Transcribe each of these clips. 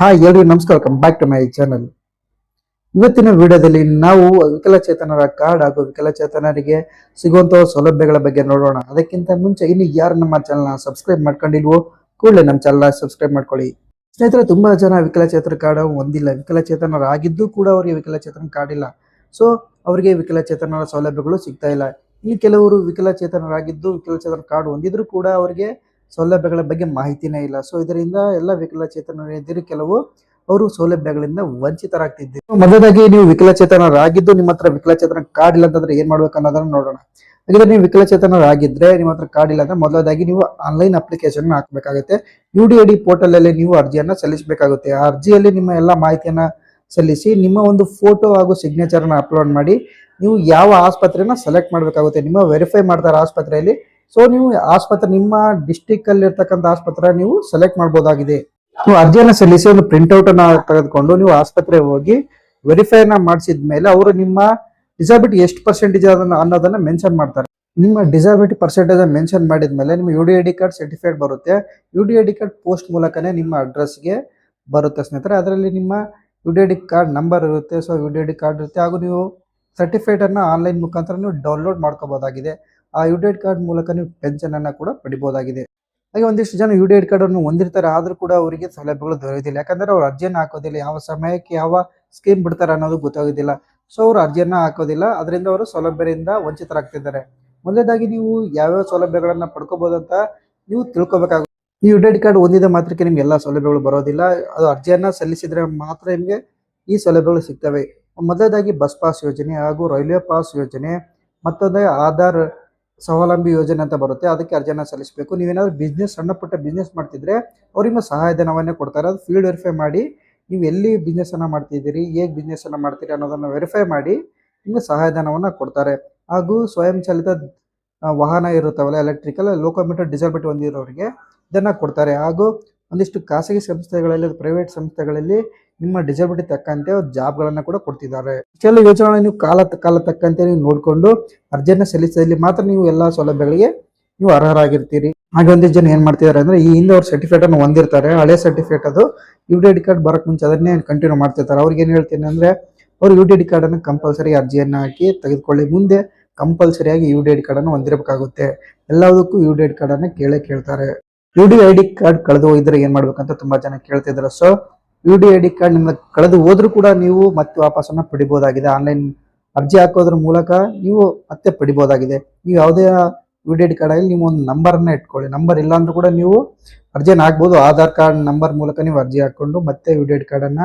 Hi ಎಲ್ರಿಗೂ ನಮಸ್ಕಾರ welcome back to my channel ಇವತ್ತಿನ ವಿಡಿಯೋದಲ್ಲಿ ನಾವು ವಿಕಲಚೇತನರ ಕಾರ್ಡ್ ಹಾಗೂ ವಿಕಲಚೇತನರಿಗೆ ಸಿಗುವಂತಹ ಸೌಲಭ್ಯಗಳ ಬಗ್ಗೆ ನೋಡೋಣ. ಅದಕ್ಕಿಂತ ಮುಂಚೆ ಇನ್ನು ಯಾರು ನಮ್ಮ ಚಾನಲ್ನ ಸಬ್ಸ್ಕ್ರೈಬ್ ಮಾಡ್ಕೊಂಡಿಲ್ವೋ, ಕೂಡಲೇ ನಮ್ಮ ಚಾನಲ್ನ ಸಬ್ಸ್ಕ್ರೈಬ್ ಮಾಡ್ಕೊಳ್ಳಿ. ಸ್ನೇಹಿತರೆ, ತುಂಬಾ ಜನ ವಿಕಲಚೇತನ ಕಾರ್ಡ್ ಹೊಂದಿಲ್ಲ. ವಿಕಲಚೇತನರಾಗಿದ್ದು ಕೂಡ ಅವರಿಗೆ ವಿಕಲಚೇತನ ಕಾರ್ಡ್ ಇಲ್ಲ. ಸೊ ಅವರಿಗೆ ವಿಕಲಚೇತನರ ಸೌಲಭ್ಯಗಳು ಸಿಗ್ತಾ ಇಲ್ಲ. ಇನ್ನು ಕೆಲವರು ವಿಕಲಚೇತನರಾಗಿದ್ದು ವಿಕಲಚೇತನ ಕಾರ್ಡ್ ಹೊಂದಿದ್ರು ಕೂಡ ಅವರಿಗೆ ಸೌಲಭ್ಯಗಳ ಬಗ್ಗೆ ಮಾಹಿತಿನೇ ಇಲ್ಲ. ಸೊ ಇದರಿಂದ ಎಲ್ಲ ವಿಕಲಚೇತನರು ಕೆಲವು ಅವರು ಸೌಲಭ್ಯಗಳಿಂದ ವಂಚಿತರಾಗ್ತಿದ್ದೀವಿ ಮೊದಲಾಗಿ ನೀವು ವಿಕಲಚೇತನರಾಗಿದ್ದು ನಿಮ್ಮ ಹತ್ರ ವಿಕಲಚೇತನ ಕಾರ್ಡ್ ಇಲ್ಲ ಅಂತಂದ್ರೆ ಏನ್ ಮಾಡ್ಬೇಕು ಅನ್ನೋದನ್ನ ನೋಡೋಣ. ಹಾಗಿದ್ರೆ ನೀವು ವಿಕಲಚೇತನರಾಗಿದ್ರೆ ನಿಮ್ಮ ಹತ್ರ ಕಾರ್ಡ್ ಇಲ್ಲ ಅಂದ್ರೆ ಮೊದಲಾಗಿ ನೀವು ಆನ್ಲೈನ್ ಅಪ್ಲಿಕೇಶನ್ ಹಾಕಬೇಕಾಗುತ್ತೆ. ಯು ಡಿ ಡಿ ಪೋರ್ಟಲ್ ಅಲ್ಲಿ ನೀವು ಅರ್ಜಿಯನ್ನ ಸಲ್ಲಿಸಬೇಕಾಗುತ್ತೆ. ಆ ಅರ್ಜಿಯಲ್ಲಿ ನಿಮ್ಮ ಎಲ್ಲ ಮಾಹಿತಿಯನ್ನ ಸಲ್ಲಿಸಿ ನಿಮ್ಮ ಒಂದು ಫೋಟೋ ಹಾಗೂ ಸಿಗ್ನೇಚರ್ ಅನ್ನ ಅಪ್ಲೋಡ್ ಮಾಡಿ ನೀವು ಯಾವ ಆಸ್ಪತ್ರೆನ ಸೆಲೆಕ್ಟ್ ಮಾಡಬೇಕಾಗುತ್ತೆ, ನಿಮ್ಮ ವೆರಿಫೈ ಮಾಡ್ತಾರೆ ಆಸ್ಪತ್ರೆಯಲ್ಲಿ ಸೊ ನೀವು ಆಸ್ಪತ್ರೆ, ನಿಮ್ಮ ಡಿಸ್ಟಿಕ್ ಅಲ್ಲಿ ಇರ್ತಕ್ಕಂಥ ಆಸ್ಪತ್ರೆ ನೀವು ಸೆಲೆಕ್ಟ್ ಮಾಡಬಹುದಾಗಿದೆ ನೀವು ಅರ್ಜಿಯನ್ನು ಸಲ್ಲಿಸಿ ಒಂದು ಪ್ರಿಂಟ್ಔಟ್ ಅನ್ನ ತೆಗೆದುಕೊಂಡು ನೀವು ಆಸ್ಪತ್ರೆಗೆ ಹೋಗಿ ವೆರಿಫೈ ಅನ್ನ ಮಾಡಿಸಿದ ಮೇಲೆ ಅವರು ನಿಮ್ಮ ಡಿಸಾಬಿಲಿಟಿ ಎಷ್ಟು ಪರ್ಸೆಂಟೇಜ್ ಅದನ್ನ ಅನ್ನೋದನ್ನ ಮೆನ್ಷನ್ ಮಾಡ್ತಾರೆ. ನಿಮ್ಮ ಡಿಸಾಬಿಲಿಟಿ ಪರ್ಸೆಂಟೇಜ್ ಮೆನ್ಷನ್ ಮಾಡಿದ ಮೇಲೆ ನಿಮ್ಮ U D D card certified ಬರುತ್ತೆ. U D I D card post ಮೂಲಕನೇ ನಿಮ್ಮ ಅಡ್ರೆಸ್ಗೆ ಬರುತ್ತೆ ಸ್ನೇಹಿತರೆ. ಅದರಲ್ಲಿ ನಿಮ್ಮ U D I D card number ಇರುತ್ತೆ. So U D I D card ಇರುತ್ತೆ. ಹಾಗೂ ನೀವು ಸರ್ಟಿಫೈಡ್ ಅನ್ನ ಆನ್ಲೈನ್ ಮುಖಾಂತರ ನೀವು ಡೌನ್ಲೋಡ್ ಮಾಡ್ಕೋಬಹುದಾಗಿದೆ ಆ ಯು ಕಾರ್ಡ್ ಮೂಲಕ ನೀವು ಪೆನ್ಷನ್ ಅನ್ನ ಕೂಡ ಪಡಿಬಹುದಾಗಿದೆ ಹಾಗೆ ಒಂದಿಷ್ಟು ಜನ ಯು ಡಿ ಐ ಕಾರ್ಡ್ ಅನ್ನು ಹೊಂದಿರ್ತಾರೆ, ಆದ್ರೂ ಕೂಡ ಅವರಿಗೆ ಸೌಲಭ್ಯಗಳು ದೊರೆಯೋದಿಲ್ಲ ಯಾಕಂದ್ರೆ ಅವ್ರು ಅರ್ಜಿಯನ್ನು ಹಾಕೋದಿಲ್ಲ, ಯಾವ ಸಮಯಕ್ಕೆ ಯಾವ ಸ್ಕೀಮ್ ಬಿಡ್ತಾರೆ ಅನ್ನೋದು ಗೊತ್ತಾಗೋದಿಲ್ಲ ಸೊ ಅವರು ಅರ್ಜಿಯನ್ನ ಹಾಕೋದಿಲ್ಲ ಅದರಿಂದ ಅವರು ಸೌಲಭ್ಯದಿಂದ ವಂಚಿತರಾಗ್ತಿದ್ದಾರೆ. ಮೊದಲೇದಾಗಿ ನೀವು ಯಾವ್ಯಾವ ಸೌಲಭ್ಯಗಳನ್ನ ಅಂತ ನೀವು ತಿಳ್ಕೊಬೇಕಾಗುತ್ತೆ ಈ ಯು ಕಾರ್ಡ್ ಹೊಂದಿದ ಮಾತ್ರಕ್ಕೆ ನಿಮ್ಗೆ ಎಲ್ಲ ಸೌಲಭ್ಯಗಳು ಬರೋದಿಲ್ಲ. ಅದು ಅರ್ಜಿಯನ್ನ ಸಲ್ಲಿಸಿದ್ರೆ ಮಾತ್ರ ನಿಮಗೆ ಈ ಸೌಲಭ್ಯಗಳು ಸಿಗ್ತವೆ. ಮೊದಲೇದಾಗಿ ಬಸ್ ಪಾಸ್ ಯೋಜನೆ ಹಾಗೂ ರೈಲ್ವೆ ಪಾಸ್ ಯೋಜನೆ, ಮತ್ತೊಂದೇ ಆಧಾರ್ ಸ್ವಾವಲಂಬಿ ಯೋಜನೆ ಅಂತ ಬರುತ್ತೆ, ಅದಕ್ಕೆ ಅರ್ಜಿಯನ್ನು ಸಲ್ಲಿಸಬೇಕು. ನೀವೇನಾದ್ರು ಬಿಸ್ನೆಸ್ ಸಣ್ಣ ಪುಟ್ಟ ಬಿಸ್ನೆಸ್ ಮಾಡ್ತಿದ್ರೆ ಅವ್ರಿಗೆ ಸಹಾಯಧನವನ್ನೇ ಕೊಡ್ತಾರೆ. ಅದು ಫೀಲ್ಡ್ ವೆರಿಫೈ ಮಾಡಿ, ನೀವು ಎಲ್ಲಿ ಬಿಸ್ನೆಸ್ಸನ್ನು ಮಾಡ್ತಿದ್ದೀರಿ, ಹೇಗೆ ಬಿಸ್ನೆಸ್ಸನ್ನು ಮಾಡ್ತೀರಿ ಅನ್ನೋದನ್ನ ವೆರಿಫೈ ಮಾಡಿ ನಿಮಗೆ ಸಹಾಯಧನವನ್ನು ಕೊಡ್ತಾರೆ. ಹಾಗೂ ಸ್ವಯಂ ಚಾಲಿತ ವಾಹನ ಇರುತ್ತವಲ್ಲ ಎಲೆಕ್ಟ್ರಿಕಲ್ ಲೋಕೋಮೀಟರ್ ಡಿಸಬಿಲಿಟಿ ಹೊಂದಿರೋರಿಗೆ ಇದನ್ನ ಕೊಡ್ತಾರೆ. ಹಾಗೂ ಒಂದಿಷ್ಟು ಖಾಸಗಿ ಸಂಸ್ಥೆಗಳಲ್ಲಿ ಪ್ರೈವೇಟ್ ಸಂಸ್ಥೆಗಳಲ್ಲಿ ನಿಮ್ಮ ಡಿಸಬಿಲಿಟಿ ತಕ್ಕಂತೆ ಜಾಬ್ಗಳನ್ನು ಕೂಡ ಕೊಡ್ತಿದ್ದಾರೆ. ಕೆಲವು ಯೋಜನೆ ನೀವು ಕಾಲ ಕಾಲ ತಕ್ಕಂತೆ ನೀವು ನೋಡಿಕೊಂಡು ಅರ್ಜಿಯನ್ನು ಸಲ್ಲಿಸಿದಲ್ಲಿ ಮಾತ್ರ ನೀವು ಎಲ್ಲಾ ಸೌಲಭ್ಯಗಳಿಗೆ ನೀವು ಅರ್ಹರಾಗಿರ್ತೀರಿ. ಹಾಗೆ ಒಂದಿಷ್ಟು ಜನ ಏನ್ ಮಾಡ್ತಿದ್ದಾರೆ ಅಂದ್ರೆ ಈ ಹಿಂದೆ ಅವ್ರ ಸರ್ಟಿಫಿಕೇಟ್ ಅನ್ನು ಹೊಂದಿರ್ತಾರೆ, ಹಳೆ ಸರ್ಟಿಫಿಕೇಟ್ ಅದು. ಯು ಡಿ ಐ ಕಾರ್ಡ್ ಬರಕ್ ಮುಂಚೆ ಅದನ್ನೇ ಕಂಟಿನ್ಯೂ ಮಾಡ್ತಿರ್ತಾರೆ. ಅವ್ರಿಗೆ ಏನ್ ಹೇಳ್ತೀನಿ ಅಂದ್ರೆ ಅವ್ರು ಯು ಡಿ ಐ ಕಾರ್ಡ್ ಅನ್ನು ಕಂಪಲ್ಸರಿ ಅರ್ಜಿಯನ್ನ ಹಾಕಿ ತೆಗೆದುಕೊಳ್ಳಿ. ಮುಂದೆ ಕಂಪಲ್ಸರಿಯಾಗಿ ಯು ಡಿ ಐ ಕಾರ್ಡ್ ಅನ್ನು ಹೊಂದಿರಬೇಕಾಗುತ್ತೆ. ಎಲ್ಲದಕ್ಕೂ ಯು ಡಿ ಐ ಕಾರ್ಡ್ ಅನ್ನ ಕೇಳೇ ಕೇಳ್ತಾರೆ. U D I D card ಕಳೆದು ಹೋಗಿದ್ರೆ ಏನ್ ಮಾಡ್ಬೇಕಂತ ತುಂಬಾ ಜನ ಕೇಳ್ತಿದ್ರು so U D I D card ನಿಮ್ಮ ಕಳೆದು ಹೋದ್ರೂ ಕೂಡ ನೀವು ಮತ್ತೆ ವಾಪಸನ್ನ ಪಡಿಬಹುದಾಗಿದೆ ಆನ್ಲೈನ್ ಅರ್ಜಿ ಹಾಕೋದ್ರ ಮೂಲಕ ನೀವು ಮತ್ತೆ ಪಡಿಬಹುದಾಗಿದೆ ನೀವು ಯಾವುದೇ U D I D card ಆಗಲಿ ನೀವು ಒಂದು ನಂಬರ್ ಅನ್ನ ಇಟ್ಕೊಳ್ಳಿ. ನಂಬರ್ ಇಲ್ಲ ಅಂದ್ರೂ ಕೂಡ ನೀವು ಅರ್ಜಿಯನ್ನು ಹಾಕ್ಬೋದು. ಆಧಾರ್ ಕಾರ್ಡ್ ನಂಬರ್ ಮೂಲಕ ನೀವು ಅರ್ಜಿ ಹಾಕೊಂಡು ಮತ್ತೆ U D I D card ಅನ್ನ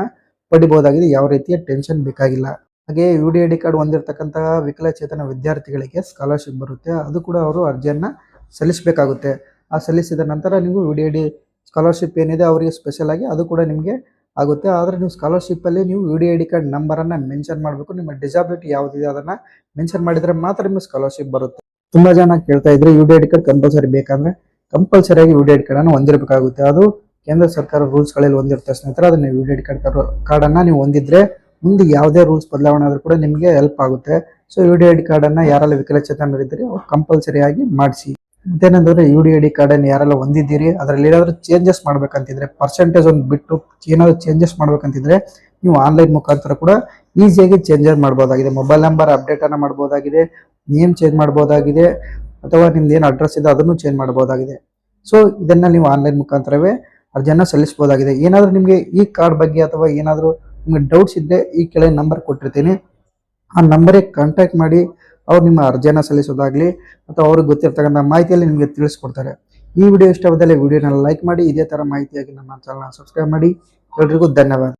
ಪಡಿಬಹುದಾಗಿದೆ ಯಾವ ರೀತಿಯ ಟೆನ್ಷನ್ ಬೇಕಾಗಿಲ್ಲ. ಹಾಗೆ U D I D card ಹೊಂದಿರತಕ್ಕಂತಹ ವಿಕಲಚೇತನ ವಿದ್ಯಾರ್ಥಿಗಳಿಗೆ ಸ್ಕಾಲರ್ಶಿಪ್ ಬರುತ್ತೆ. ಅದು ಕೂಡ ಅವರು ಅರ್ಜಿಯನ್ನ ಸಲ್ಲಿಸಬೇಕಾಗುತ್ತೆ. ಆ ಸಲ್ಲಿಸಿದ ನಂತರ ನೀವು V D I D scholarship ಏನಿದೆ ಅವರಿಗೆ ಸ್ಪೆಷಲ್ ಆಗಿ ಅದು ಕೂಡ ನಿಮಗೆ ಆಗುತ್ತೆ. ಆದರೆ ನೀವು ಸ್ಕಾಲರ್ಶಿಪ್ಪಲ್ಲಿ ನೀವು V D I D card ನಂಬರನ್ನು ಮೆನ್ಷನ್ ಮಾಡಬೇಕು. ನಿಮ್ಮ ಡಿಸಾಬಿಲಿಟಿ ಯಾವುದಿದೆ ಅದನ್ನು ಮೆನ್ಷನ್ ಮಾಡಿದರೆ ಮಾತ್ರ ನಿಮಗೆ ಸ್ಕಾಲರ್ಶಿಪ್ ಬರುತ್ತೆ. ತುಂಬ ಜನ ಕೇಳ್ತಾ ಇದ್ರೆ U D I D card compulsory ಬೇಕಂದರೆ ಕಂಪಲ್ಸರಿಯಾಗಿ ಯು ಡಿ ಐ ಡಿ ಕಾರ್ಡನ್ನು ಹೊಂದಿರಬೇಕಾಗುತ್ತೆ. ಅದು ಕೇಂದ್ರ ಸರ್ಕಾರ ರೂಲ್ಸ್ಗಳಲ್ಲಿ ಹೊಂದಿರುತ್ತೆ ಸ್ನೇಹಿತರೆ. ಅದನ್ನು U D I D card ಕಾರ್ಡನ್ನು ನೀವು ಹೊಂದಿದ್ರೆ ಮುಂದೆ ಯಾವುದೇ ರೂಲ್ಸ್ ಬದಲಾವಣೆ ಆದರೂ ಕೂಡ ನಿಮಗೆ ಹೆಲ್ಪ್ ಆಗುತ್ತೆ. So U D I D ಕಾರ್ಡನ್ನು ಯಾರೆಲ್ಲ ವಿಕಲಚೇತನರಿದ್ದೀರಿ ಅವ್ರು ಕಂಪಲ್ಸರಿಯಾಗಿ ಮಾಡಿಸಿ. ಮತ್ತೇನಂದ್ರೆ U D I D card ಅನ್ನು ಯಾರೆಲ್ಲ ಹೊಂದಿದ್ದೀರಿ, ಅದರಲ್ಲಿ ಏನಾದರೂ ಚೇಂಜಸ್ ಮಾಡ್ಬೇಕಂತಿದ್ರೆ ಪರ್ಸೆಂಟೇಜ್ ಒಂದು ಬಿಟ್ಟು ಏನಾದರೂ ಚೇಂಜಸ್ ಮಾಡ್ಬೇಕಂತಿದ್ರೆ ನೀವು ಆನ್ಲೈನ್ ಮುಖಾಂತರ ಕೂಡ ಈಸಿಯಾಗಿ ಚೇಂಜಸ್ ಮಾಡ್ಬೋದಾಗಿದೆ. ಮೊಬೈಲ್ ನಂಬರ್ ಅಪ್ಡೇಟನ್ನು ಮಾಡ್ಬೋದಾಗಿದೆ ನೇಮ್ ಚೇಂಜ್ ಮಾಡ್ಬೋದಾಗಿದೆ, ಅಥವಾ ನಿಮ್ದು ಏನು ಅಡ್ರೆಸ್ ಇದೆ ಅದನ್ನು ಚೇಂಜ್ ಮಾಡ್ಬೋದಾಗಿದೆ. ಸೊ ಇದನ್ನು ನೀವು ಆನ್ಲೈನ್ ಮುಖಾಂತರವೇ ಅರ್ಜಿಯನ್ನು ಸಲ್ಲಿಸ್ಬೋದಾಗಿದೆ. ಏನಾದರೂ ನಿಮಗೆ ಈ ಕಾರ್ಡ್ ಬಗ್ಗೆ ಅಥವಾ ಏನಾದರೂ ನಿಮಗೆ ಡೌಟ್ಸ್ ಇದ್ದರೆ ಈ ಕೆಳಗೆ ನಂಬರ್ ಕೊಟ್ಟಿರ್ತೀನಿ. ಆ ನಂಬರಿಗೆ ಕಾಂಟ್ಯಾಕ್ಟ್ ಮಾಡಿ ಅವ್ರು ನಿಮ್ಮ ಅರ್ಜಿಯನ್ನು ಸಲ್ಲಿಸೋದಾಗ್ಲಿ ಅಥವಾ ಅವ್ರಿಗೆ ಗೊತ್ತಿರ್ತಕ್ಕಂಥ ಮಾಹಿತಿಯಲ್ಲಿ ನಿಮಗೆ ತಿಳಿಸ್ಕೊಡ್ತಾರೆ. ಈ ವಿಡಿಯೋ ಇಷ್ಟವಾದಲ್ಲಿ ವಿಡಿಯೋನ ಲೈಕ್ ಮಾಡಿ, ಇದೇ ಥರ ಮಾಹಿತಿಯಾಗಿ ನಮ್ಮ ಚಾನಲ್ನ ಸಬ್ಸ್ಕ್ರೈಬ್ ಮಾಡಿ. ಎಲ್ರಿಗೂ ಧನ್ಯವಾದ.